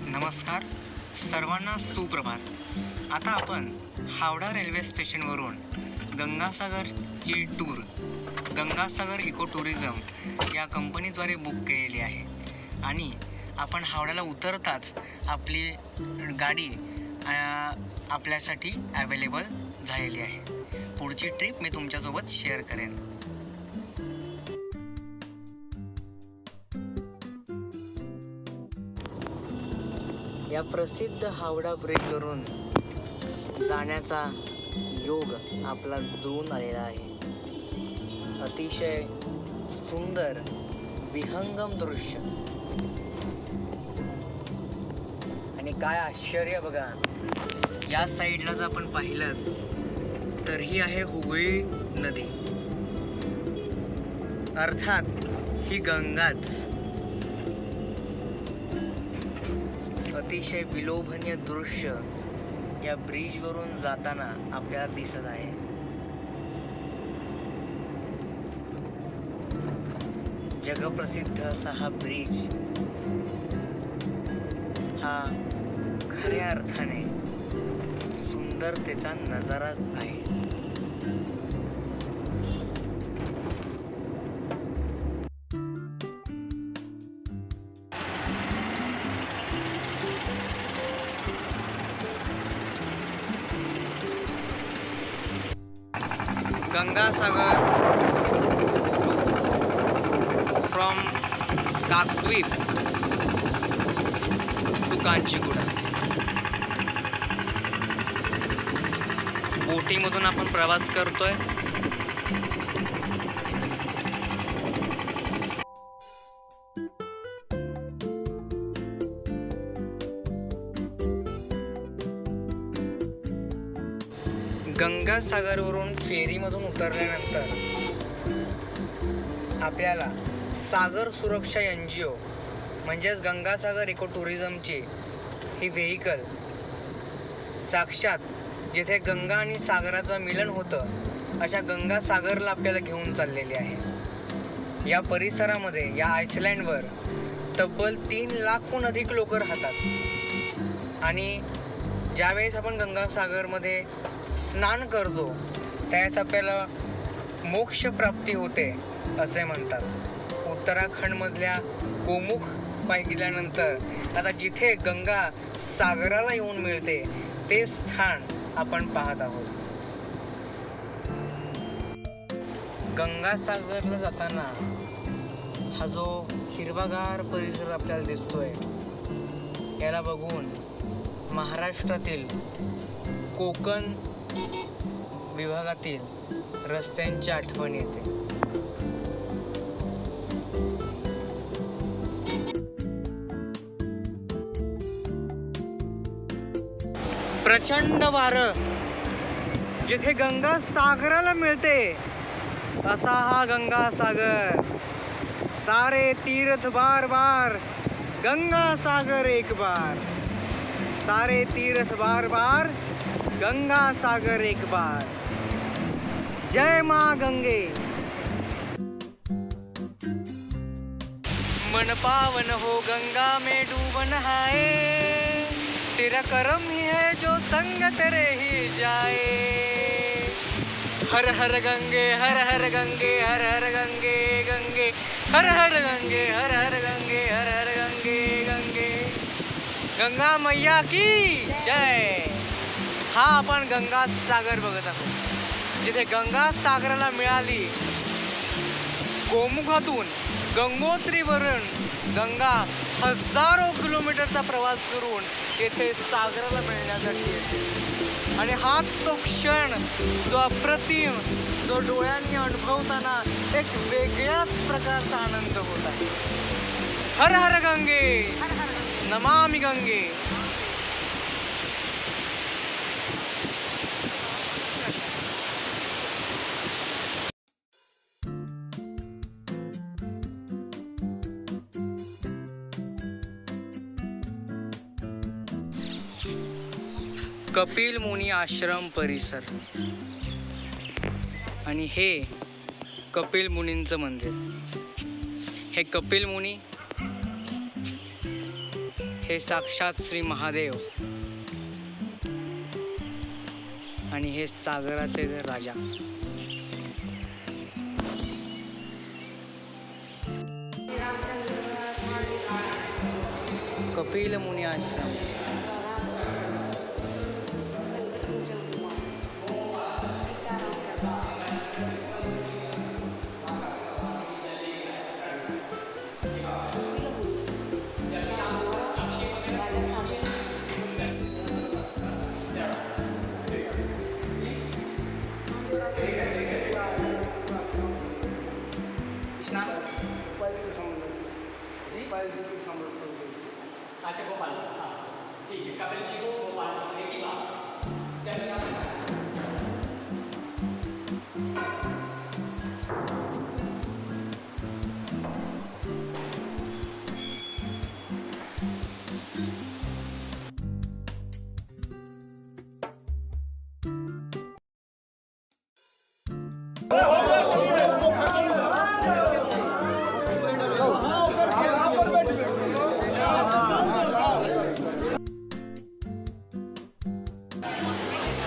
नमस्कार. सर्वांना सुप्रभात. आता आपण हावडा रेल्वे स्टेशनवरून गंगासागरची टूर गंगासागर इको टुरिझम या कंपनीद्वारे बुक केलेली आहे. आणि आपण हावड्याला उतरताच आपली गाडी आपल्यासाठी ॲवेलेबल झालेली आहे. पुढची ट्रिप मी तुमच्यासोबत शेअर करेन. या प्रसिद्ध हावडा ब्रिजवरून जाण्याचा योग आपला जुळून आलेला आहे. अतिशय सुंदर विहंगम दृश्य. आणि काय आश्चर्य बघा या साईडला जर आपण पाहिलं तर ही आहे हुगळी नदी. अर्थात ही गंगाच अतिशय विलोभनीय दृश्य या ब्रिजवरून जाताना आपल्याला दिसत आहे. जगप्रसिद्ध असा हा ब्रिज हा खऱ्या अर्थाने सुंदरतेचा नजाराच आहे. गंगासागर फ्रॉम काकद्वीप टू कांचीगुडा बोटीमधून आपण प्रवास करतोय. गंगासागरवरून फेरीमधून उतरल्यानंतर आपल्याला सागर सुरक्षा एन जी ओ म्हणजेच गंगासागर इको टुरिझमची ही व्हेकल साक्षात जिथे गंगा आणि सागराचं मिलन होतं अशा गंगासागरला आपल्याला घेऊन चाललेली आहे. या परिसरामध्ये या आयसलँडवर तब्बल तीन लाखहून अधिक लोक राहतात. आणि ज्यावेळेस आपण गंगासागरमध्ये स्नान करतो त्यास आपल्याला मोक्ष प्राप्ती होते असे म्हणतात. उत्तराखंडमधल्या गोमुख पाहिल्यानंतर आता जिथे गंगा सागराला येऊन मिळते ते स्थान आपण पाहत आहोत. गंगासागरला जाताना हा जो हिरवागार परिसर आपल्याला दिसतोय याला बघून महाराष्ट्रातील कोकण विभागातील रस्त्यांची आठवण येते. प्रचंड वारं जिथे गंगा सागराला मिळते असा हा गंगा सागर सारे तीर्थ बार बार गंगा सागर एक बार. सारे तीर्थ बार बार गंगा सागर एक बार। जय माँ गंगे। मन पावन हो गंगा में डूबन हाय। तेरा करम ही है जो संग तेरे ही जाए हर हर गंगे, हर हर गंगे, हर हर गंगे गंगे। हर हर गंगे, हर हर गंगे, हर हर गंगे गंगे। गंगा मैया की जय। हा आपण गंगा सागर बघत आहोत. जिथे गंगा सागराला मिळाली गोमुखातून गंगोत्रीवरून गंगा हजारो किलोमीटरचा प्रवास करून येथे सागराला मिळण्यासाठी येते. आणि हाच तो क्षण जो अप्रतिम जो डोळ्यांनी अनुभवताना एक वेगळ्याच प्रकारचा आनंद होत आहे. हर हर गंगे नमामि गंगे. कपिल मुनी आश्रम परिसर. आणि हे कपिल मुनींचं मंदिर. हे कपिल मुनी हे साक्षात श्री महादेव. आणि हे सागराचे राजा. कपिल मुनी आश्रम. 这个办了哈，这个甲边几个无办，你去吧。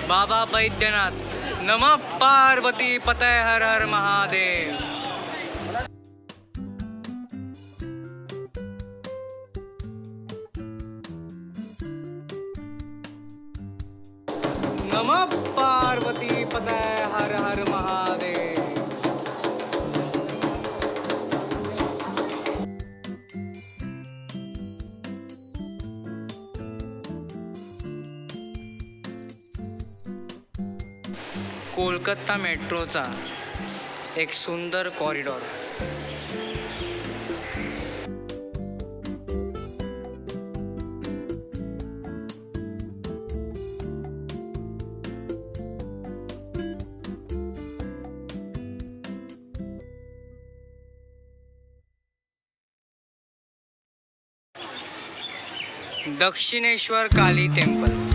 बाबा बैद्यनाथ नम पार्वती पतय हर हर महादेव। नम पार्वती कोलकाता मेट्रोचा एक सुंदर कॉरिडॉर. दक्षिणेश्वर काली टेम्पल.